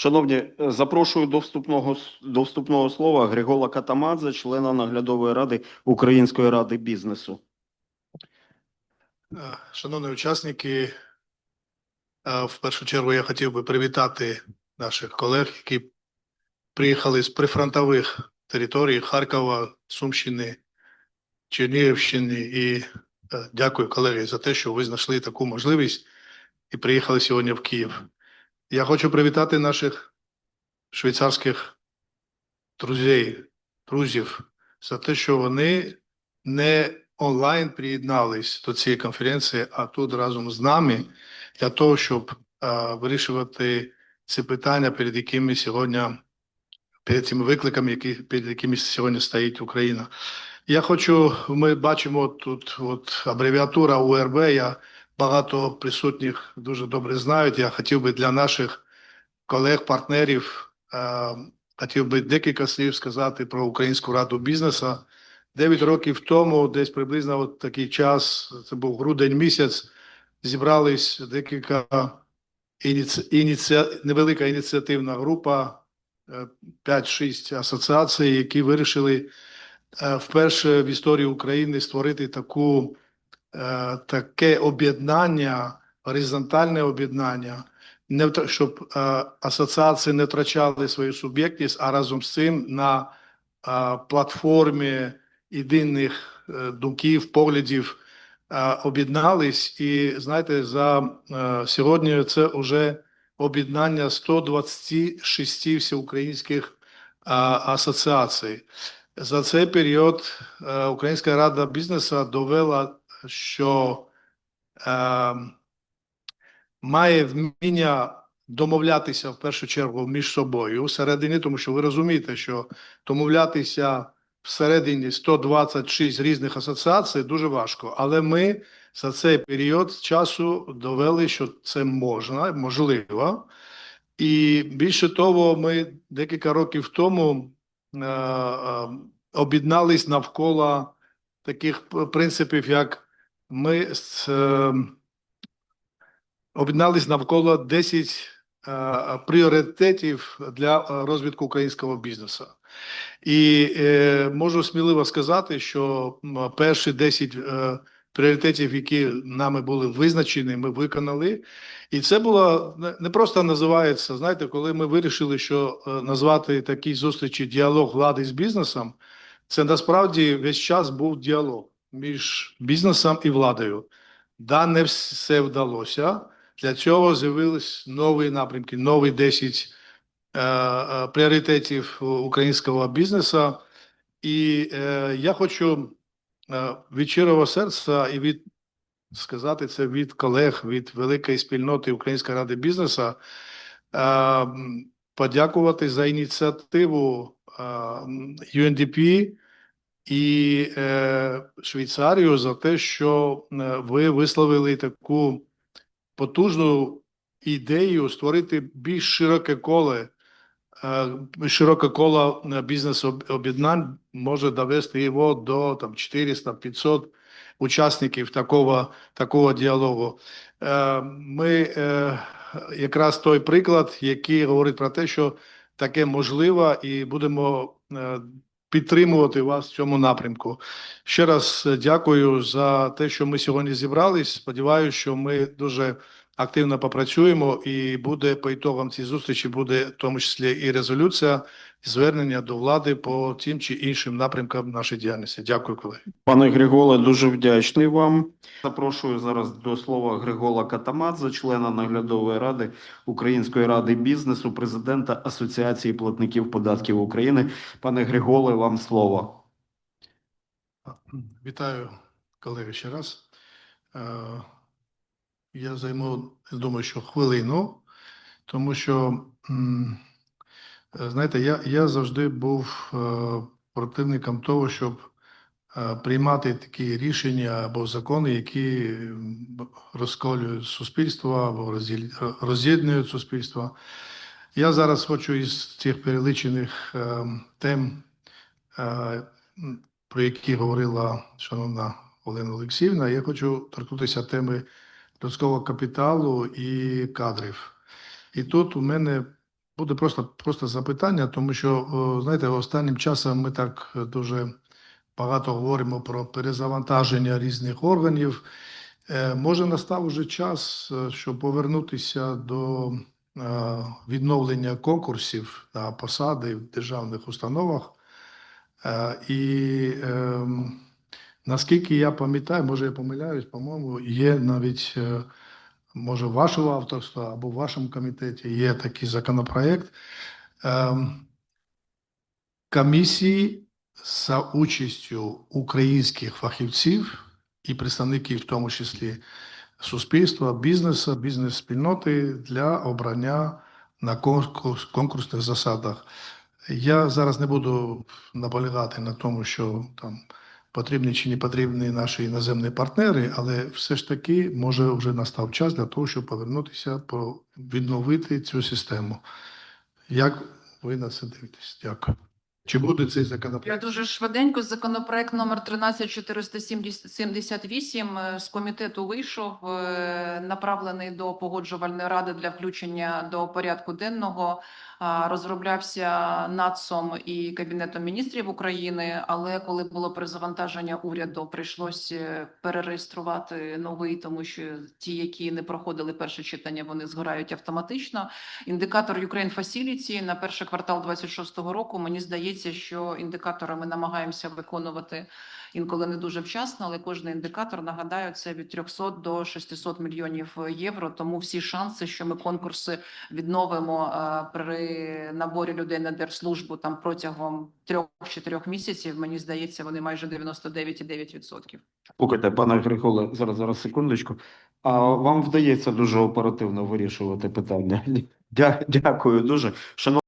Шановні, е, запрошую до вступного, до вступного слова Григола Катамадзе, члена наглядової ради Української ради бізнесу. Е, Шановні учасники, е, в першу чергу я хотів би привітати наших колег, які приїхали з прифронтових територій Харкова, Сумщини, Чернігівщини. І дякую, колеги, за те, що ви знайшли таку можливість і приїхали сьогодні в Київ. Я хочу привітати наших швейцарських друзей, друзів за те, що вони не онлайн приєднались до цієї конференції, а тут разом з нами для того, щоб е, вирішувати ці питання, перед якими сьогодні, перед цими викликами, які, перед якими сьогодні стоїть Україна. Я хочу, ми бачимо тут от абревіатура УРБ, я багато присутніх дуже добре знають. Я хотів би для наших колег, партнерів, е, хотів би декілька слів сказати про Українську раду бізнесу. Дев'ять років тому, десь приблизно от такий час, це був грудень місяць, зібрались декілька ініці... ініці... невелика ініціативна група, е, 5-6 асоціацій, які вирішили е, вперше в історії України створити таку, е, таке об'єднання, горизонтальне об'єднання, не щоб е, асоціації не втрачали свою суб'єктність, а разом з цим на е, платформі єдиних е, думків, поглядів е, об'єднались. І знаєте, за е, сьогодні це вже об'єднання 126 всеукраїнських е, асоціацій. За цей період е, Українська рада бізнесу довела, що е, має вміння домовлятися в першу чергу між собою всередині, тому що ви розумієте, що домовлятися всередині 126 різних асоціацій дуже важко. Але ми за цей період часу довели, що це можна, можливо. І більше того, ми декілька років тому е, е, об'єднались навколо таких принципів, як ми е, об'єднались навколо 10 е, пріоритетів для е, розвитку українського бізнесу. І е, можу сміливо сказати, що перші 10 е, пріоритетів, які нами були визначені, ми виконали. І це було не просто називається. Знаєте, коли ми вирішили, що е, назвати такі зустрічі діалог влади з бізнесом, це насправді весь час був діалог між бізнесом і владою. Да, не все вдалося. Для цього з'явились нові напрямки, нові 10 е, е, пріоритетів українського бізнесу. І е, я хочу е, від щирого серця і від сказати це від колег, від великої спільноти Української ради бізнесу, е, подякувати за ініціативу е, UNDP і е, Швейцарію за те, що е, ви висловили таку потужну ідею створити більш широке коло, е, широке коло е, бізнес-об'єднань може довести його до там 400-500 учасників такого, такого діалогу. Ми якраз той приклад, який говорить про те, що таке можливо, і будемо підтримувати вас в цьому напрямку. Ще раз е, дякую за те, що ми сьогодні зібрались. Сподіваюся, що ми дуже активно попрацюємо, і буде по ітогам цієї зустрічі буде в тому числі і резолюція, і звернення до влади по тим чи іншим напрямкам нашої діяльності. Дякую, колеги. Пане Григоле, дуже вдячний вам. Запрошую зараз до слова Григола Катамадзе, члена наглядової ради Української ради бізнесу, президента Асоціації платників податків України. Пане Григоле, вам слово. Вітаю, колеги, ще раз. Я займу, я думаю, що хвилину, тому що, е, знаєте, я, я завжди був е, противником того, щоб е, приймати такі рішення або закони, які розколюють суспільство або роз'єднують суспільство. Я зараз хочу із цих перелічених тем, про які говорила шановна Олена Олексіївна, я хочу торкнутися теми людського капіталу і кадрів. І тут у мене буде просто, просто запитання, тому що, знаєте, останнім часом ми так е, дуже багато говоримо про перезавантаження різних органів. Е, Може, настав уже час, е, щоб повернутися до відновлення конкурсів на посади в державних установах. І ем, наскільки я пам'ятаю, може я помиляюсь, по-моєму, є навіть е, може вашого авторства або в вашому комітеті є такий законопроект ем, комісії за участю українських фахівців і представників, в тому числі суспільства, бізнесу, бізнес-спільноти для обрання на конкурс, конкурсних засадах. Я зараз не буду наполягати на тому, що там потрібні чи не потрібні наші іноземні партнери, але все ж таки може вже настав час для того, щоб повернутися, відновити цю систему. Як ви на це дивитесь? Дякую. Чи буде цей Я законопроект? дуже швиденько. Законопроект номер 13478 е, з комітету вийшов, е, направлений до погоджувальної ради для включення до порядку денного. Розроблявся НАЦом і Кабінетом міністрів України, але коли було перезавантаження уряду, прийшлося перереєструвати новий, тому що ті, які не проходили перше читання, вони згорають автоматично. Індикатор Ukraine Facility на перший квартал 26-го року. Мені здається, що індикатори ми намагаємося виконувати інколи не дуже вчасно, але кожен індикатор нагадаю, це від 300 до 600 мільйонів євро. Тому всі шанси, що ми конкурси відновимо е, при наборі людей на держслужбу там протягом трьох-чотирьох місяців. Мені здається, вони майже 99,9%. Слухайте, пане Григоле, зараз, зараз, секундочку. А вам вдається дуже оперативно вирішувати питання. Дя- Дякую дуже. Шановні